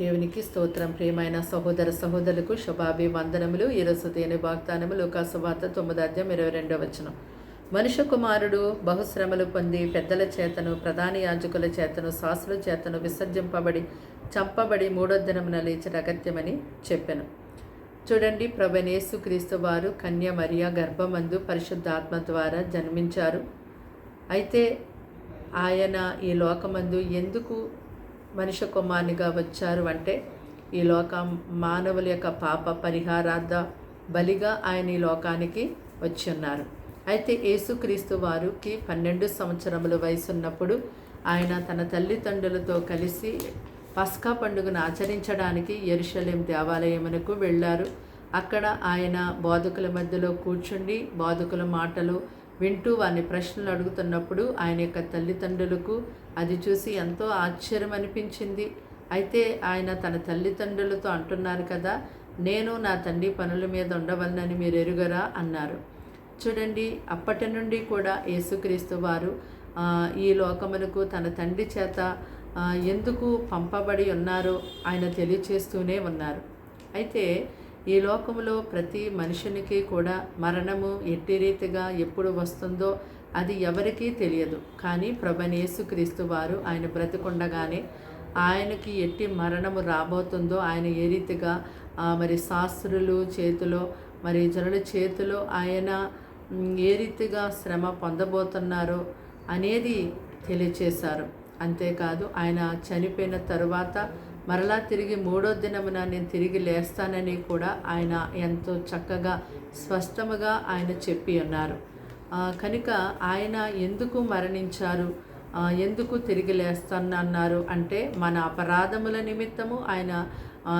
దేవునికి స్తోత్రం. ప్రియమైన సహోదర సహోదరులకు శుభాభి వందనములు ఈరోజు దేని వాగ్దానము లోకాసువార్త తొమ్మిది అధ్యాయం ఇరవై రెండవ వచనం. మనుష్య కుమారుడు బహుశ్రమలు పొంది పెద్దల చేతను ప్రధాన యాజకుల చేతను శాసుల చేతను విసర్జింపబడి చంపబడి మూడో దినమున లేచిన అగత్యమని చెప్పాను. చూడండి ప్రభనేసు క్రీస్తు వారు కన్య మరియా గర్భమందు పరిశుద్ధాత్మ ద్వారా జన్మించారు. అయితే ఆయన ఈ లోకమందు ఎందుకు మనిషి కుమారునిగా వచ్చారు అంటే ఈ లోక మానవుల యొక్క పాప పరిహారార్థ బలిగా ఆయన ఈ లోకానికి వచ్చి ఉన్నారు. అయితే యేసుక్రీస్తు వారికి పన్నెండు సంవత్సరముల వయసు ఉన్నప్పుడు ఆయన తన తల్లిదండ్రులతో కలిసి పస్కా పండుగను ఆచరించడానికి ఎరుషలేం దేవాలయమునకు వెళ్ళారు. అక్కడ ఆయన బోధకుల మధ్యలో కూర్చుండి బోధకుల మాటలు వింటూ వారిని ప్రశ్నలు అడుగుతున్నప్పుడు ఆయన యొక్క తల్లిదండ్రులకు అది చూసి ఎంతో ఆశ్చర్యం అనిపించింది అయితే ఆయన తన తల్లిదండ్రులతో అంటున్నారు కదా నేను నా తండ్రి పనుల మీద ఉండవలనని మీరు ఎరుగరా? అన్నారు. చూడండి అప్పటి నుండి కూడా యేసుక్రీస్తు వారు ఈ లోకమునకు తన తండ్రి చేత ఎందుకు పంపబడి ఉన్నారో ఆయన తెలియచేస్తూనే ఉన్నారు. అయితే ఈ లోకంలో ప్రతి మనుషునికి కూడా మరణము ఎట్టి రీతిగా ఎప్పుడు వస్తుందో అది ఎవరికీ తెలియదు. కానీ ప్రభనేసుక్రీస్తు వారు ఆయన బ్రతికుండగానే ఆయనకి ఎట్టి మరణము రాబోతుందో ఆయన ఏ రీతిగా మరి శాస్త్రులు చేతిలో మరి జనుల చేతిలో ఆయన ఏ రీతిగా శ్రమ పొందబోతున్నారో అనేది తెలియచేశారు. అంతేకాదు ఆయన చనిపోయిన తరువాత మరలా తిరిగి మూడో దినమున నేను తిరిగి లేస్తానని కూడా ఆయన ఎంతో చక్కగా స్పష్టముగా ఆయన చెప్పి ఉన్నారు. కనుక ఆయన ఎందుకు మరణించారు? ఎందుకు తిరిగి లేస్తానన్నారు? అంటే మన అపరాధముల నిమిత్తము ఆయన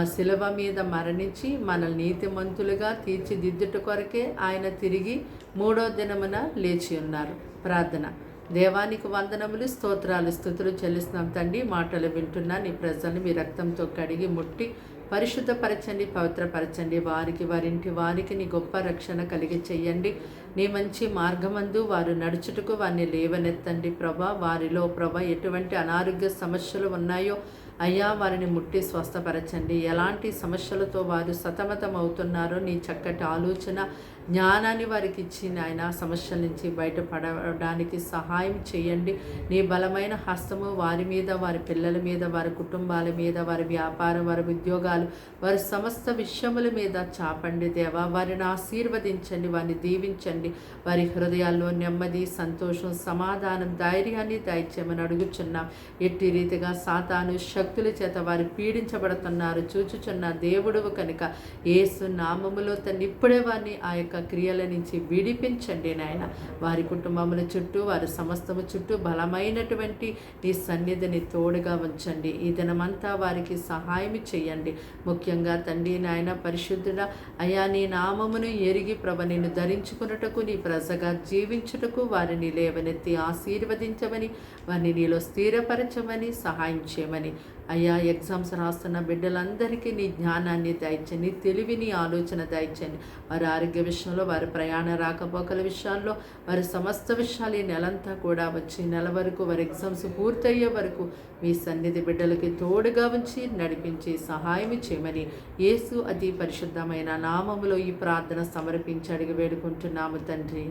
శిలవ మీద మరణించి మన నీతిమంతులుగా తీర్చిదిద్దుట కొరకే ఆయన తిరిగి మూడో దినమున లేచి ఉన్నారు. ప్రార్థన. దేవానికి వందనములు స్తోత్రాలు స్థుతులు చెల్లిస్తున్నాం తండ్రి. మాటలు వింటున్నా నీ ప్రజల్ని మీ రక్తంతో కడిగి ముట్టి పరిశుద్ధపరచండి పవిత్రపరచండి. వారికి వారింటి వారికి నీ గొప్ప రక్షణ కలిగి చెయ్యండి. నీ మంచి మార్గమందు వారు నడుచుటకు వారిని లేవనెత్తండి ప్రభ. వారిలో ప్రభ ఎటువంటి అనారోగ్య సమస్యలు ఉన్నాయో అయ్యా వారిని ముట్టి స్వస్థపరచండి. ఎలాంటి సమస్యలతో వారు సతమతం అవుతున్నారో నీ చక్కటి ఆలోచన జ్ఞానాన్ని వారికి ఇచ్చి నాయన సమస్యల నుంచి బయటపడడానికి సహాయం చేయండి. నీ బలమైన హస్తము వారి మీద వారి పిల్లల మీద వారి కుటుంబాల మీద వారి వ్యాపారం వారి ఉద్యోగాలు వారి సమస్త విషయముల మీద చాపండి దేవా. వారిని ఆశీర్వదించండి వారిని దీవించండి. వారి హృదయాల్లో నెమ్మది సంతోషం సమాధానం ధైర్యాన్ని దయచేయమని అడుగుచున్నాం. ఎట్టి రీతిగా సాతాను శక్తుల చేత వారు పీడించబడుతున్నారు. చూచుచున్న దేవుడు కనుక ఏసు నామములో తను ఇప్పుడే వారిని ఆ యొక్క క్రియల నుంచి విడిపించండి నాయన. వారి కుటుంబముల చుట్టూ వారి సమస్తము చుట్టూ బలమైనటువంటి నీ సన్నిధిని తోడుగా ఉంచండి. ఈ దినమంతా వారికి సహాయం చేయండి. ముఖ్యంగా తండ్రి నాయన పరిశుద్ధుడ అయా నీ నామమును ఎరిగి ప్రభ నిన్ను ధరించుకున్నటకు నీ ప్రజగా జీవించుటకు వారిని లేవనెత్తి ఆశీర్వదించమని వారిని నీలో స్థిరపరచమని సహాయం చేయమని. అయ్యా ఎగ్జామ్స్ రాస్తున్న బిడ్డలందరికీ నీ జ్ఞానాన్ని దయచండి తెలివిని ఆలోచన దయచండి వారి ఆరోగ్య విషయంలో వారి ప్రయాణ రాకపోకల విషయాల్లో వారి సమస్త విషయాలు ఈ నెలంతా కూడా వచ్చి నెల వరకు వారి ఎగ్జామ్స్ పూర్తయ్యే వరకు మీ సన్నిధి బిడ్డలకి తోడుగా ఉంచి నడిపించి సహాయం చేయమని యేసు అతి పరిశుద్ధమైన నామములో ఈ ప్రార్థన సమర్పించి అడిగి వేడుకుంటున్నాము తండ్రి.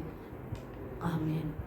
ఆమెను.